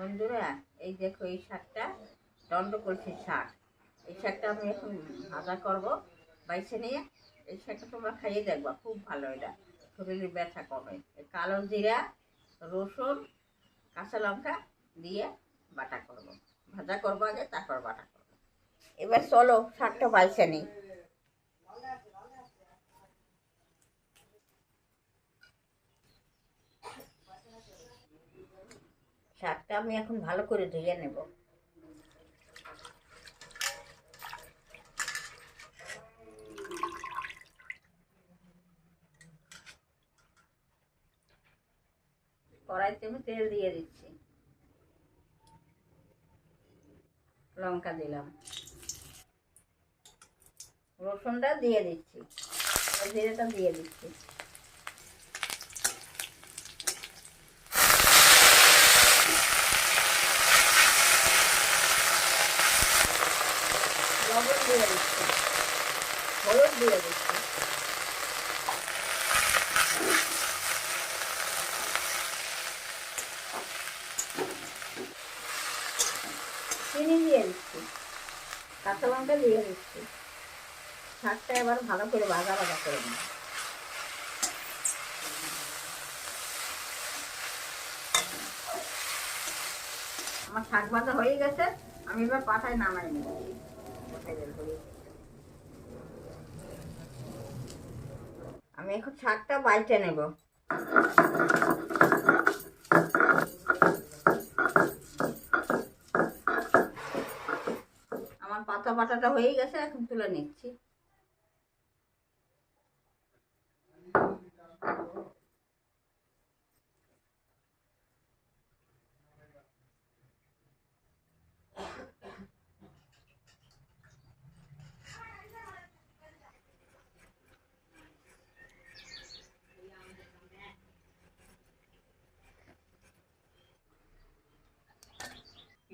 বন্ধুরা, এই দেখো এই শাকটা দণ্ড কলসির শাক। এই শাকটা আমি এখন ভাজা করব, বাইছে নিয়ে। এই শাকটা তোমরা খাইয়ে দেখবা, খুব ভালো এটা। শরীরের ব্যথা কমে। কালো জিরা, রসুন, কাঁচা লঙ্কা দিয়ে বাটা করব। ভাজা করব আগে, তারপর বাটা করব। এবার চলো শাকটা বাইছে নিই। শাকটা আমি এখন ভালো করে ধুয়ে নেব। কড়াইতে আমি তেল দিয়ে দিচ্ছি। লঙ্কা দিলাম। রসুনটা দিয়ে দিচ্ছি। জিরেটা দিয়ে দিচ্ছি। লবণ দিয়ে দিচ্ছি হলুদ দিয়ে দিচ্ছি চিনি দিয়ে দিচ্ছি কাঁচা লঙ্কা দিয়ে দিচ্ছি শাকটা এবার ভালো করে ভাজা ভাজা করে নিই আমার শাক ভাজা হয়ে গেছে, আমি এবার পাটায় নামাই নিচ্ছি। আমি এখন শাকটা বাইটে নেব। আমার পাতা পাতাটা হয়ে গেছে এখন তুলে নিচ্ছি।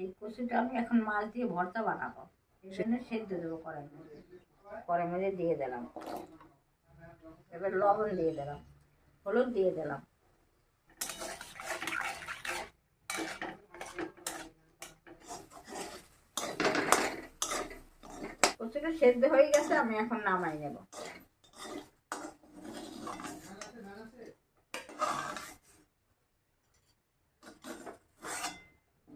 এই কচুটা আমি এখন মাছ দিয়ে ভর্তা বানাবো। এই সেদ্ধ দেবো কড়াই মধ্যে। কড়াই মধ্যে দিয়ে দিলাম। এবার লবণ দিয়ে দিলাম। হলুদ দিয়ে দিলাম। কচুটা সেদ্ধ হয়ে গেছে, আমি এখন নামাই নেব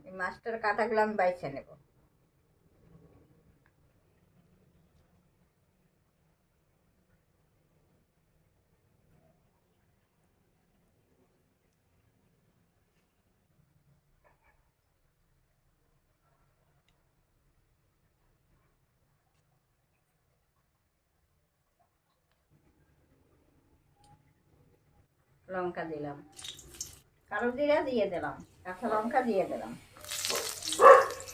এই মাছটার কাঁটাগুলো আমি বাইছে নেব। লঙ্কা দিলাম। কালো জিরা দিয়ে দিলাম। কাঁচা লঙ্কা দিয়ে দিলাম।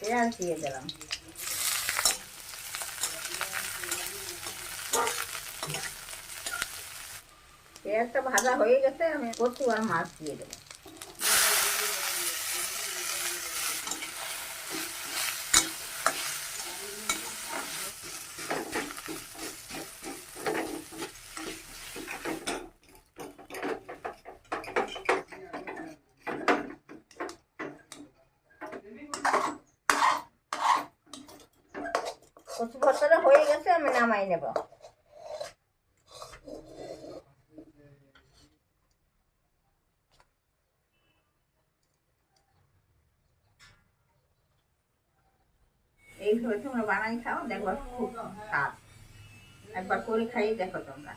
পেঁয়াজ দিয়ে দিলাম? পেঁয়াজটা ভাজা হয়ে গেছে আমি কচু মাছ দিয়ে দেবো হয়ে গেছে, আমি নামাই নেব। এইভাবে তোমরা বানাই খাও দেখবার খুব স্বাদ। একবার করে খাইয়ে দেখো তোমরা।